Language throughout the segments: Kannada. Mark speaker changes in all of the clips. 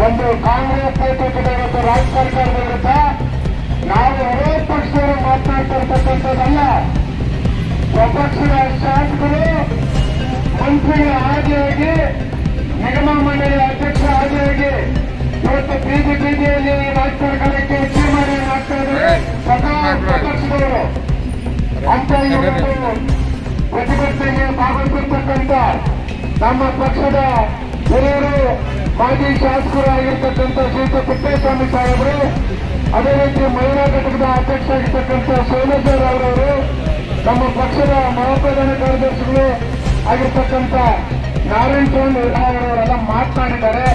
Speaker 1: ಒಂದು ಕಾಂಗ್ರೆಸ್ ನೇತೃತ್ವದ ಮತ್ತು ರಾಜ್ಯ ಸರ್ಕಾರದ ವಿರುದ್ಧ ನಾವು ಎರಡೇ ಪಕ್ಷಗಳು ಮಾತನಾಡ್ತಿರ್ತಕ್ಕಂಥದ್ದಲ್ಲ ಸ್ವಪಕ್ಷದ ಶಾಸಕರು ಮಂತ್ರಿಗಳ ಆದಿಯಾಗಿ ನಿಗಮ ಮಂಡಳಿ ಅಧ್ಯಕ್ಷ ಆದಿಯಾಗಿ ಇವತ್ತು ಬೀದಿ ಬೀದಿಯಲ್ಲಿ ರಾಜ್ಯ ಸರ್ಕಾರಕ್ಕೆ ಹೆಚ್ಚು ಮಾಡಿ ಮಾಡ್ತಾ ಇದ್ದಾರೆ ಸ್ವತಃ ಸ್ವಪಕ್ಷದವರು. ಅಂತ ಇವತ್ತು ಪ್ರತಿಭಟನೆಗೆ ಭಾಗವಹಿಸಿರ್ತಕ್ಕಂಥ ನಮ್ಮ ಪಕ್ಷದ ಹಿರಿಯರು, ಮಾಜಿ ಶಾಸಕರು ಆಗಿರ್ತಕ್ಕಂಥ ಶ್ರೀಯುತ ಪುಟ್ಟೇಸ್ವಾಮಿ ಸಾಹೇಬರು, ಅದೇ ರೀತಿ ಮಹಿಳಾ ಘಟಕದ ಅಧ್ಯಕ್ಷ ಆಗಿರ್ತಕ್ಕಂಥ ಸೋಮೇಶ್ವರ ಅವರವರು ನಮ್ಮ ಪಕ್ಷದ ಮಹಾಪ್ರಧಾನ ಕಾರ್ಯದರ್ಶಿಗಳು ಆಗಿರ್ತಕ್ಕಂಥ ನಾರಾಯಣ ಸ್ವಾಮಿ ಮಾತನಾಡಿದ್ದಾರೆ.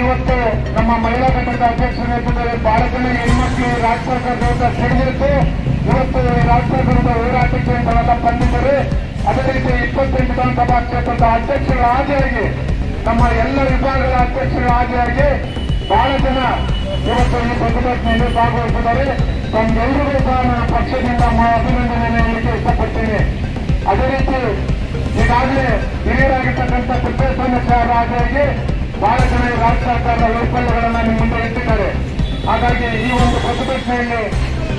Speaker 1: ಇವತ್ತು ನಮ್ಮ ಮಹಿಳಾ ಘಟಕದ ಅಧ್ಯಕ್ಷ ನೇತೃತ್ವದಲ್ಲಿ ಬಹಳ ಜನ ಹೆಣ್ಮಕ್ಳು ರಾಜ್ಯ ಸರ್ಕಾರದ ಸೇರಿದಿರುತ್ತೆ ಇವತ್ತು ರಾಜ್ಯ ಸರ್ಕಾರದ ಹೋರಾಟಕ್ಕೆ ಬಂದಿದ್ದಾರೆ. ಅದೇ ರೀತಿ ಇಪ್ಪತ್ತೆಂಟು ವಿಧಾನಸಭಾ ಕ್ಷೇತ್ರದ ಅಧ್ಯಕ್ಷರ ಆದಿಯಾಗಿ ನಮ್ಮ ಎಲ್ಲ ವಿಭಾಗಗಳ ಅಧ್ಯಕ್ಷರು ಹಾಜರಾಗಿ ಬಹಳ ಜನ ಇವತ್ತು ಈ ಪ್ರತಿಭಟನೆಯಲ್ಲಿ ಭಾಗವಹಿಸಿದ್ದಾರೆ. ತಮ್ಮೆಲ್ಲರಿಗೂ ಸಹ ನನ್ನ ಪಕ್ಷದಿಂದ ಅಭಿನಂದನೆ ಹೇಳಲಿಕ್ಕೆ ಇಷ್ಟಪಡ್ತೀನಿ. ಅದೇ ರೀತಿ ಈಗಾಗಲೇ ಹಿರಿಯರಾಗಿರ್ತಕ್ಕಂಥ ಆಗಿ ಆದಿಯಾಗಿ ಬಹಳ ಜನ ರಾಜ್ಯ ಸರ್ಕಾರದ ವೈಫಲ್ಯಗಳನ್ನ ನಿಮ್ಮ ಮುಂದೆ ಇಟ್ಟಿದ್ದಾರೆ. ಹಾಗಾಗಿ ಈ ಒಂದು ಪ್ರತಿಭಟನೆಯಲ್ಲಿ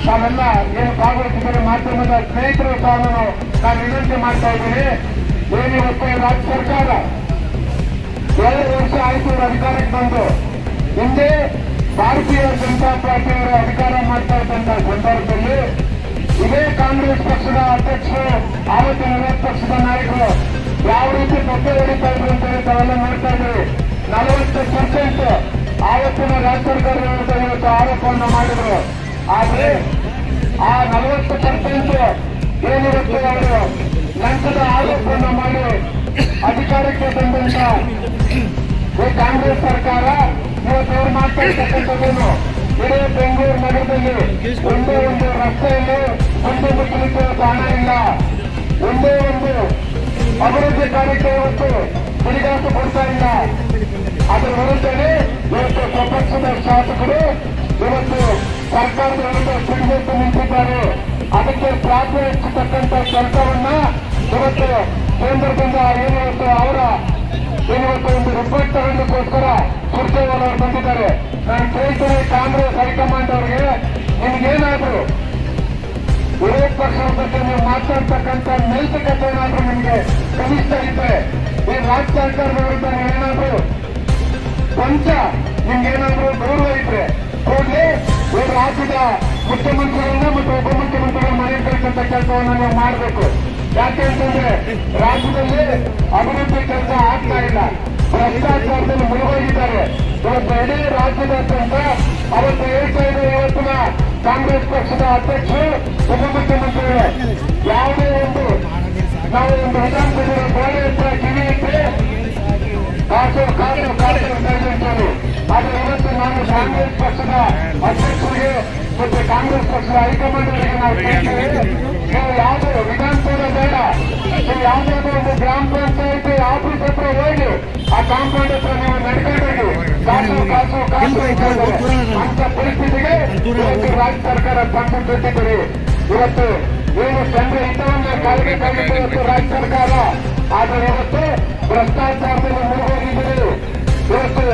Speaker 1: ತಾವೆಲ್ಲ ಏನು ಭಾಗವಹಿಸಿದರೆ ಮಾಧ್ಯಮದ ಸ್ನೇಹಿತರು ಸಹ ನಾನು ವಿನಂತಿ ಮಾಡ್ತಾ ಇದ್ದೀನಿ. ಏನಿವತ್ತು ರಾಜ್ಯ ಸರ್ಕಾರ? ಎರಡು ವರ್ಷ ಆಯ್ತು ಅಧಿಕಾರಕ್ಕೆ ಬಂದು. ಹಿಂದೆ ಭಾರತೀಯ ಜನತಾ ಪಾರ್ಟಿಯವರು ಅಧಿಕಾರ ಮಾಡ್ತಾ ಇದ್ದಂತ ಸಂದರ್ಭದಲ್ಲಿ ಇದೇ ಕಾಂಗ್ರೆಸ್ ಪಕ್ಷದ ಅಧ್ಯಕ್ಷರು, ಆವತ್ತಿನ ವಿರೋಧ ಪಕ್ಷದ ನಾಯಕರು ಯಾವ ರೀತಿ ಬೊಬ್ಬೆ ಹೊಡಿತಾ ಇದ್ರು ಅಂತ ಹೇಳಿ ತಾವೆಲ್ಲ ನೋಡ್ತಾ ಇದ್ದೀವಿ ನಲವತ್ತು ಪರ್ಸೆಂಟ್ ಆವತ್ತಿನ ರಾಜ್ಯ ಸರ್ಕಾರದ ವಿರುದ್ಧ ಇವತ್ತು ಆರೋಪವನ್ನು ಮಾಡಿದ್ರು. ಆದ್ರೆ ಆ ನಲವತ್ತು ಪರ್ಸೆಂಟ್ ಏನಿರುತ್ತೆ ಅವರು ಕಾಂಗ್ರೆಸ್ ಸರ್ಕಾರ ಇವತ್ತು ಮಾಡ್ತಾ ಇಡೀ ಬೆಂಗಳೂರು ನಗರದಲ್ಲಿ ಒಂದೇ ಒಂದು ರಸ್ತೆಯಲ್ಲಿ ಒಂದು ಮುಚ್ಚಲಿಕ್ಕೆ ಕಾರಣ ಇಲ್ಲ. ಒಂದೇ ಒಂದು ಅಭಿವೃದ್ಧಿ ಕಾರ್ಯಕ್ಕೆ ಇವತ್ತು ಬಿಡಿಗಾಸು ಕೊಡ್ತಾ ಇಲ್ಲ. ಅದರ ವಿರುದ್ಧನೇ ಇವತ್ತು ಸ್ವಪಕ್ಷದ ಶಾಸಕರು ಇವತ್ತು ಸರ್ಕಾರದ ವಿರುದ್ಧ ಸಿಡಿದೆದ್ದು ನಿಂತಿದ್ದಾರೆ. ಅದಕ್ಕೆ ಪ್ರಾರ್ಥನೆ ಹೆಚ್ಚತಕ್ಕಂಥ ಕೆಲಸವನ್ನ ಇವತ್ತು ಕೇಂದ್ರದಿಂದ ಏನಿವತ್ತು ಅವರ ಒಂದು ರಿಪೋರ್ಟ್ ತಗೊಂಡಕ್ಕೋಸ್ಕರ ಸುರ್ಜೇವಾಲ ಅವರು ಬಂದಿದ್ದಾರೆ ನಾನು ಕೇಳ್ತೀನಿ ಕಾಂಗ್ರೆಸ್ ಹೈಕಮಾಂಡ್ ಅವರಿಗೆ ನಿಮ್ಗೇನಾದ್ರು ವಿರೋಧ ಪಕ್ಷದ ಬಗ್ಗೆ ನೀವು ಮಾತಾಡ್ತಕ್ಕಂಥ ನೈತಿಕತೆ ಏನಾದ್ರೂ ನಿಮ್ಗೆ ಕನಿಷ್ಠ ಇದ್ರೆ ಈ ರಾಜ್ಯ ಸರ್ಕಾರದ ವಿರುದ್ಧ ನೀವೇನಾದ್ರು ಪಂಚ ನಿಮ್ಗೇನಾದ್ರು ಗೌರವ ಇದ್ರೆ ಕೂಡಲೇ ಈ ರಾಜ್ಯದ ಮುಖ್ಯಮಂತ್ರಿಗಳನ್ನ ಮತ್ತು ಉಪಮುಖ್ಯಮಂತ್ರಿಗಳ ಮನೆ ಕಳಿಸಂತ ಕೆಲಸವನ್ನ ನೀವು ಮಾಡಬೇಕು ಯಾಕೆ ಅಂತಂದ್ರೆ ರಾಜ್ಯದಲ್ಲಿ ಅಧ್ಯಕ್ಷರು ಉಪಮುಖ್ಯಮಂತ್ರಿಗಳು ಯಾವುದೇ ಒಂದು ನಾವು ಒಂದು ವಿಧಾನಸಭೆಯ ಗೋಡೆ ಹತ್ರ ಕಿವಿ ಕಾಸು ಕಾಸು ಕಾಸು ಅಂತ ಹೇಳ್ತಾರೆ ಇವತ್ತು ನಾನು ಕಾಂಗ್ರೆಸ್ ಪಕ್ಷದ ಅಧ್ಯಕ್ಷರಿಗೆ ಮತ್ತೆ ಕಾಂಗ್ರೆಸ್ ಪಕ್ಷದ ಹೈಕಮಾಂಡ್ಗಳಿಗೆ ನಾವು ಕೇಳ್ತೇವೆ. ನೀವು ಯಾವುದೇ ವಿಧಾನಸೌಧ ಬೇಡ. ನೀವು ಯಾವುದಾದ್ರೂ ಒಂದು ಗ್ರಾಮ ಪಂಚಾಯತಿ ಆಫೀಸ್ ಹತ್ರ ಹೋಗಿ ಆ ಕಾಂಪೌಂಡ್ ಹತ್ರ ನೀವು ರಾಜ್ಯ ಸರ್ಕಾರ ತಂದು ಬಿಟ್ಟಿದ್ದೀರಿ ಇವತ್ತು ಏನು ತಂದ್ರೆ ಹಿತವನ್ನ ತಂದಿದೆ ರಾಜ್ಯ ಸರ್ಕಾರ ಆದರೆ ಇವತ್ತು ಭ್ರಷ್ಟಾಚಾರದಲ್ಲಿ ಮುಳುಗೋಗಿದ್ದೀರಿ ಇವತ್ತು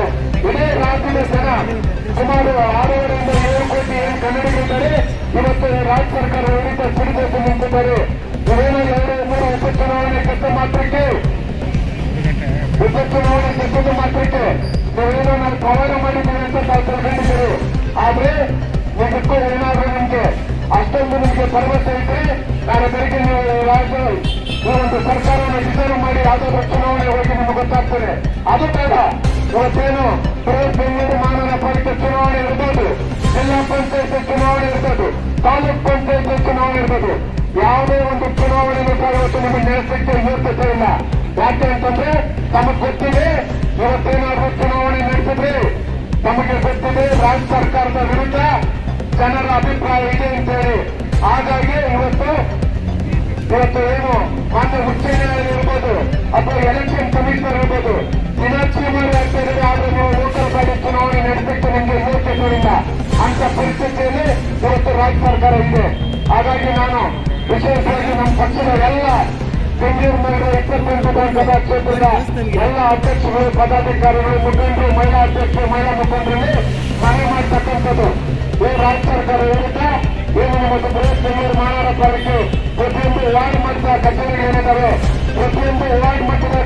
Speaker 1: ಇಡೀ ರಾಜ್ಯದ ಜನ ಸುಮಾರು ಆರೂವರೆಯಿಂದ ಏಳು ಕೋಟಿ ಏನು ಕನ್ನಡಿಗರಿದ್ದಾರೆ ಇವತ್ತು ರಾಜ್ಯ ಸರ್ಕಾರ ವಿರುದ್ಧ ಸಿಡಿದೆದ್ದು ನಿಂತಿದ್ದಾರೆ ಭರವಸೆ ಇದ್ರೆ ನಾನು ಬೆಳಗ್ಗೆ ರಾಜ್ಯ ಒಂದು ಸರ್ಕಾರವನ್ನು ಡಿಸೈನ್ ಮಾಡಿ ಯಾವ್ದಾದ್ರು ಚುನಾವಣೆ ಹೋಗಿ ನಿಮ್ಗೆ ಗೊತ್ತಾಗ್ತದೆ. ಅದು ಬೇಡ. ಇವತ್ತೇನು ಬೃಹತ್ ಬೆಂಗಳೂರು ಮಹಾನಗರ ಪಾಲಿಕೆ ಚುನಾವಣೆ ಇರ್ಬೋದು, ಜಿಲ್ಲಾ ಪಂಚಾಯತ್ ಚುನಾವಣೆ ಇರ್ಬೋದು ಪಂಚಾಯತ್ ಚುನಾವಣೆ ಯಾವುದೇ ಒಂದು ಸಹ ಇವತ್ತು ನಿಮಗೆ ಯೋಗ್ಯತೆ ಇಲ್ಲ ಯಾಕೆ ಅಂತಂದ್ರೆ ತಮಗೆ ಗೊತ್ತಿದೆ, ಇವತ್ತೇನಾದ್ರೂ ಚುನಾವಣೆ ನಡೆಸಿದ್ರೆ ನಮಗೆ ಗೊತ್ತಿದೆ ರಾಜ್ಯ ಸರ್ಕಾರದ ವಿರುದ್ಧ ಜನರ ಅಭಿಪ್ರಾಯ ಇದೆ ಅಂತೇಳಿ. ಹಾಗಾಗಿ ಇವತ್ತು ಇವತ್ತು ಏನು ಮಾನ್ಯ ಇರ್ಬೋದು ಅಥವಾ ಎಲೆಕ್ಷನ್ ಕಮಿಷನರ್ ಇರ್ಬೋದು ದಿನಾಕ್ಷೇಮಾರಿ ಆಗ್ತಾ ಇದ್ದಾರೆ ಆದ್ರೆ ನೀವು ಲೋಕಲ್ ಬಾಡಿ ಚುನಾವಣೆ ನಡೆಸಲಿಕ್ಕೆ ನಿಮ್ಗೆ ಯೋಚನೆ ಅಂತ ಪರಿಸ್ಥಿತಿಯಲ್ಲಿ ಇವತ್ತು ರಾಜ್ಯ ಸರ್ಕಾರ ಇದೆ. ಹಾಗಾಗಿ ನಾನು ವಿಶೇಷವಾಗಿ ನಮ್ಮ ಪಕ್ಷದ ಎಲ್ಲ ಬೆಂಗಳೂರಿನ ಇಪ್ಪತ್ತೆಂಟು ವಿಧಾನಸಭಾ ಕ್ಷೇತ್ರದ ಎಲ್ಲ ಅಧ್ಯಕ್ಷರು, ಪದಾಧಿಕಾರಿಗಳು, ಮುಖಂಡರು, ಮಹಿಳಾ ಅಧ್ಯಕ್ಷರು, ಮಹಿಳಾ ಮುಖಂಡರಲ್ಲಿ ಮನವಿ ಮಾಡ್ತಕ್ಕಂಥದ್ದು. ಈ ರಾಜ್ಯ ಸರ್ಕಾರ ಹೇಳಿದ್ದು ಮತ್ತು ಬೃಹತ್ ಮಹಾನಗರ ಪಾಲಿಕೆ ಪ್ರತಿಯೊಂದು ವಾರ್ಡ್ ಮಟ್ಟದ ಕಚೇರಿಗಳಿದ್ದಾವೆ ಪ್ರತಿಯೊಂದು ವಾರ್ಡ್ ಮಟ್ಟದ